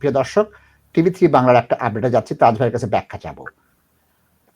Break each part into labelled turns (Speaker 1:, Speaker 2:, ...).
Speaker 1: প্রিয় দর্শক, TV three বাংলার একটা আপডেটে যাচ্ছি তাজ ভাইয়ের কাছে ব্যাখ্যা চাবো।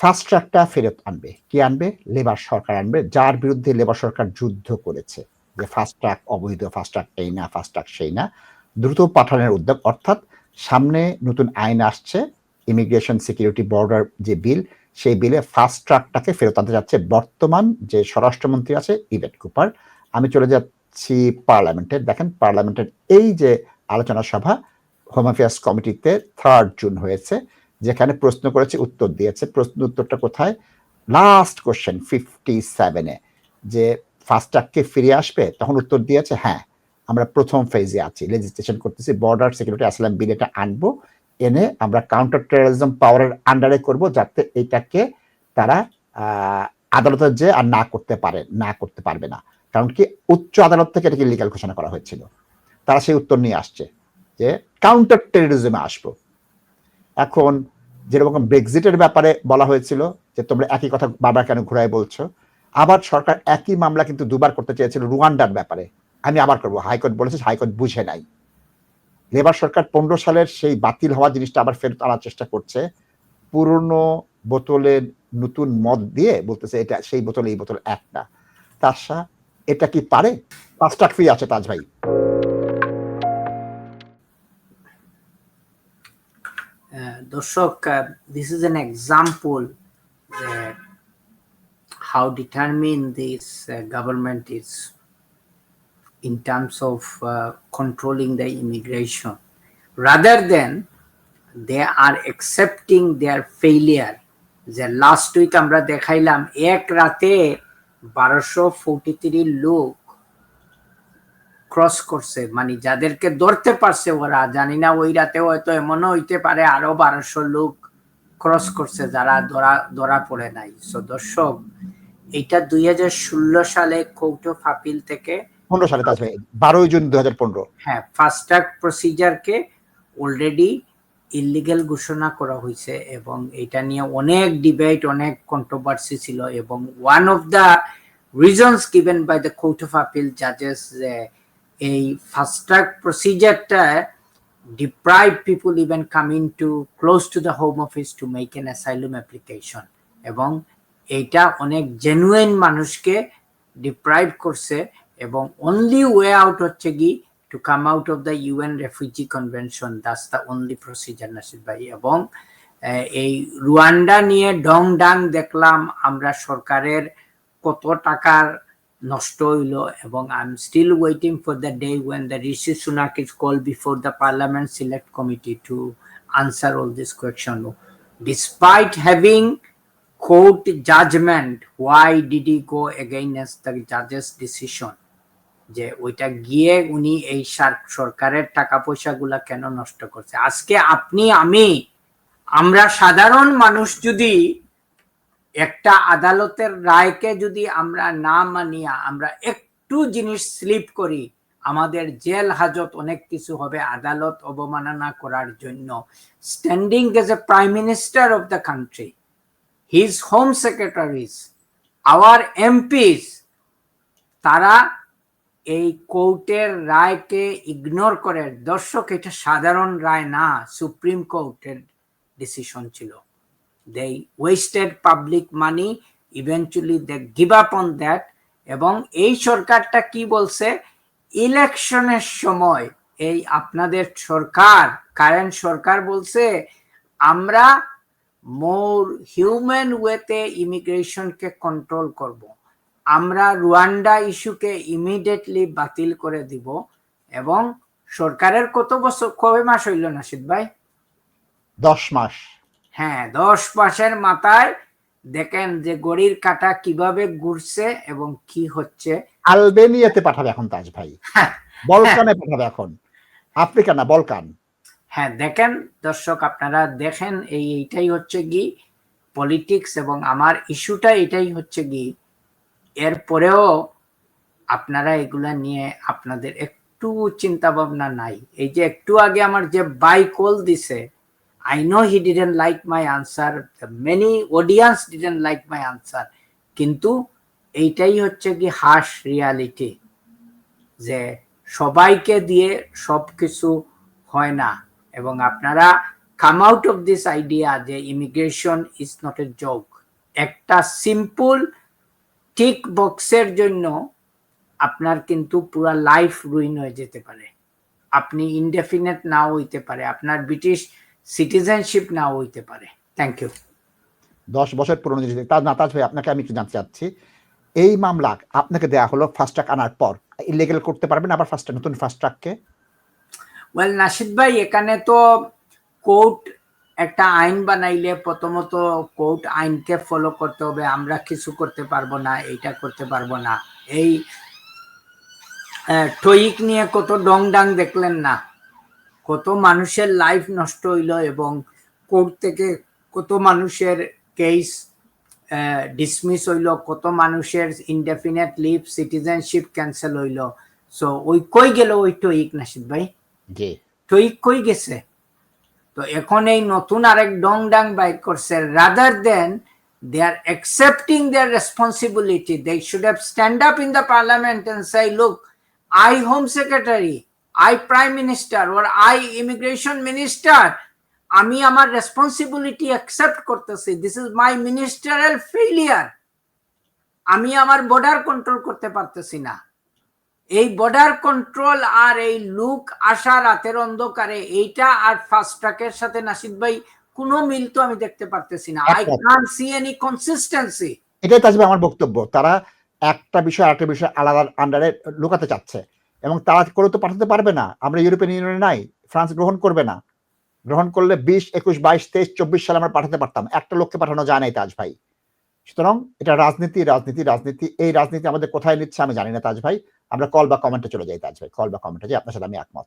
Speaker 1: ফাস্ট ট্র্যাকটা ফেরত আনবে। কি আনবে? লেবার সরকার আনবে, যার বিরুদ্ধে লেবার সরকার যুদ্ধ করেছে। যে ফাস্ট ট্র্যাক অবৈধ ফাস্ট ট্র্যাক এই না ফাস্ট ট্র্যাক সেই না, দ্রুত পাঠানোর উদ্যোগ, অর্থাৎ সামনে নতুন আইন আসছে ইমিগ্রেশন সিকিউরিটি বর্ডার যে বিল, সেই বিলে ফাস্ট ট্র্যাকটাকে ফেরত আনতে যাচ্ছে বর্তমান যে স্বরাষ্ট্রমন্ত্রী আছে ইভেট কুপার আমি চলে যাচ্ছি পার্লামেন্টে দেখেন পার্লামেন্টের এই যে আলোচনা সভা হোম অ্যাফেয়ার্স কমিটিতে থার্ড জুন হয়েছে, যেখানে প্রশ্ন করেছে, উত্তর দিয়েছে। প্রশ্ন উত্তরটা কোথায়? লাস্ট কোশ্চেন ফিফটি সেভেনে যে ফাস্ট ট্র্যাককে ফিরে আসবে? তখন উত্তর দিয়েছে হ্যাঁ আমরা প্রথম ফেজে আছি। লেজিসলেশন করতেছি বর্ডার সিকিউরিটি আসলাম বিল এটা আনব। এনে আমরা কাউন্টার টেরোরিজম পাওয়ারের আন্ডারে করব, যাতে এইটাকে তারা আদালতের যে আর না করতে পারে, না করতে পারবে না। কারণ কি, উচ্চ আদালত থেকে এটাকে লিগাল ঘোষণা করা হয়েছিল। তারা সেই উত্তর নিয়ে আসছে, যে কাউন্টার টেরোরিজমে আসব। এখন যেরকম ব্রেক্সিটের ব্যাপারে বলা হয়েছিল যে তোমরা একই কথা বারবার কেন ঘুরায় বলছো, আবার সরকার একই মামলা কিন্তু দুবার করতে চেয়েছিল রুয়ান্ডার ব্যাপারে। আমি আবার করব, হাইকোর্ট বলেছে হাইকোর্ট বুঝে নাই। লেবার সরকার পনেরো সালের সেই বাতিল হওয়া জিনিসটা আবার ফেরত আনার চেষ্টা করছে। পুরনো বোতলের নতুন মদ দিয়ে বলতেছে এটা, সেই বোতল, এই বোতল একটা তার এটা কি পারে? পাঁচ টাক ফ্রি আছে তাজ ভাই।
Speaker 2: দর্শক this is an example how determined this uh, government is in terms of uh, controlling the immigration rather than they are accepting their failure যে লাস্ট উইক আমরা দেখাইলাম এক রাতে বারোশো ফোর্টি থ্রি লোক ক্রস করছে মানে যাদেরকে ধরতে পারছে ওরা জানি না ওই রাতে হয়তো এমনও হইতে পারে আরও বারোশো লোক ক্রস করছে যারা ধরা ধরা পড়ে নাই। সো দর্শক এটা দুই হাজার ষোলো সালে কোর্ট অফ আপিল থেকে
Speaker 1: পনেরো সালে তাজ বারোই জুন দুই হাজার পনেরো।
Speaker 2: হ্যাঁ ফাস্ট ট্র্যাক প্রসিজারকে অলরেডি ইলিগেল ঘোষণা করা হয়েছে এবং এটা নিয়ে অনেক ডিবেট অনেক কন্ট্রোভার্সি ছিল এবং one of the reasons given by the court of appeal জাজেস যে এই ফাস্ট ট্র্যাক প্রসিজারটা deprive people even coming to close to the home office to make an asylum application এবং এইটা অনেক জেনুইন মানুষকে ডিপ্রাইভ করছে এবং অনলি ওয়ে আউট হচ্ছে কি to come out of the UN refugee convention that's the only procedure Nasir ভাই। এবং এই রুয়ান্ডা নিয়ে ডং ডাং দেখলাম আমরা সরকারের কত টাকার নষ্ট হইল এবং I am still waiting for the day when the Rishi Sunak is call before the parliament select committee to answer all this question despite having judgment, why did he go against the judge's decision? যে ওইটা গিয়ে উনি এই সরকারের টাকা পয়সাগুলা কেন নষ্ট করছে? আজকে আপনি, আমি, আমরা সাধারণ মানুষ যদি একটা আদালতের রায়কে যদি আমরা না মানিয়া আমরা একটু জিনিস স্লিপ করি, আমাদের জেল হাজত অনেক কিছু হবে আদালত অবমাননা করার জন্য। Standing as a prime minister of the country his home secretaries our MPs তারা এই কোর্টের রায়কে ইগনোর করে। দর্শক, এটা সাধারণ রায় না সুপ্রিম কোর্টের ডিসিশন ছিল। They wasted public money eventually they give up on that এবং এই সরকারটা কি বলছে? ইলেকশনের সময় এই আপনাদের সরকার, কারেন্ট সরকার বলছে, আমরা মোর হিউম্যান ওয়েতে ইমিগ্রেশনকে কন্ট্রোল করব। আমরা রুয়ান্ডা ইস্যুকে ইমিডিয়েটলি বাতিল করে দিব। এবং সরকারের কত বছর, কবে মাস হইল নাসিদ ভাই?
Speaker 1: দশ মাস।
Speaker 2: হ্যাঁ দশ মাসের মাথায় দেখেন যে গড়ির কাটা কীভাবে ঘুরছে এবং কি হচ্ছে।
Speaker 1: আলবেনিয়াতে পাঠাবে এখন তাজ ভাই। বলকানে পাঠাবে এখন। আফ্রিকা না বলকান।
Speaker 2: হ্যাঁ দেখেন দর্শক আপনারা দেখেন এই এইটাই হচ্ছে কি পলিটিক্স এবং আমার ইস্যুটা এটাই হচ্ছে কি এরপরেও আপনারা এগুলা নিয়ে আপনাদের একটু চিন্তা ভাবনা নাই। এই যে একটু আগে আমার যে বাই কল দিছে I know he didn't like my answer many audience didn't like my answer কিন্তু এইটাই হচ্ছে কি হাস রিয়ালিটি যে সবাইকে দিয়ে সব কিছু হয় না। এবং আপনারা come out of this idea যে immigration is not a joke একটা সিম্পল টিক বক্সের জন্য আপনার কিন্তু পুরা লাইফ রুইন হয়ে যেতে পারে। আপনি ইনডেফিনেট নাও হইতে পারে। আপনার ব্রিটিশ সিটিজেনশিপ নাও হইতে পারে। থ্যাংক ইউ
Speaker 1: দশ বছর পুরনো জিনিস। তাজ নাতাজ ভাই আপনাকে আমি একটু জানতে চাচ্ছি। এই মামলা আপনাকে দেয়া হলো ফাস্ট ট্র্যাক আনার পর। ইলিগেল করতে পারবেন আবার ফাস্ট নতুন ফাস্ট ট্র্যাককে
Speaker 2: ওয়েল নাশিদ ভাই এখানে তো কোর্ট একটা আইন বানাইলে প্রথমত কোর্ট আইনকে ফলো করতে হবে। আমরা কিছু করতে পারব না এইটা করতে পারব না। এই টয়িক নিয়ে কত ডং ডাং দেখলেন না। কত মানুষের লাইফ নষ্ট হইল এবং কোর্ট থেকে কত মানুষের কেস ডিসমিস হইল কত মানুষের ইনডেফিনেট লিভ সিটিজেনশিপ ক্যান্সেল হইল। সো ওই কই গেল ওই টয়িক নাশিদ ভাই।
Speaker 1: জি।
Speaker 2: টয়িক কই গেছে। তো এখন এই নতুন আরেক ডং ডাং বাইক করছে। Rather than they are accepting their responsibility they should have stand up in the parliament and say look I home secretary I prime minister or I immigration minister আমি আমার রেসপন্সিবিলিটি অ্যাকসেপ্ট করতেছি। This is my ministerial failure আমি আমার border control করতে পারতেছি না। এই border control আর এই লুক আসা রাতের অন্ধকারে এইটা আর ফাস্ট ট্র্যাকের সাথে নাসিদ ভাই কোনো মিল তো আমি দেখতে পারতেছি না। আই। কান সি এনি কনসিস্টেন্সি
Speaker 1: এটাই তাজবে আমার বক্তব্য। তারা একটা বিষয় আরেকটা বিষয় আলাদা আন্ডারে লুকাতে চাচ্ছে। এবং তারা করে তো পাঠাতে পারবে না। আমরা ইউরোপিয়ান ইউনিয়নে নাই, ফ্রান্স গ্রহণ করবে না। গ্রহণ করলে বিশ, একুশ, বাইশ, তেইশ, চব্বিশ সালে আমরা পাঠাতে পারতাম। একটা লোককে পাঠানো যায় নাই তাজ ভাই। সুতরাং এটা রাজনীতি রাজনীতি রাজনীতি। এই রাজনীতি আমাদের কোথায় নিচ্ছে আমি জানি না তাজ ভাই। আমরা কল বা কমেন্টে চলে যাই তাজ ভাই। কল বা কমেন্টে যাই। আপনার সাথে আমি একমত।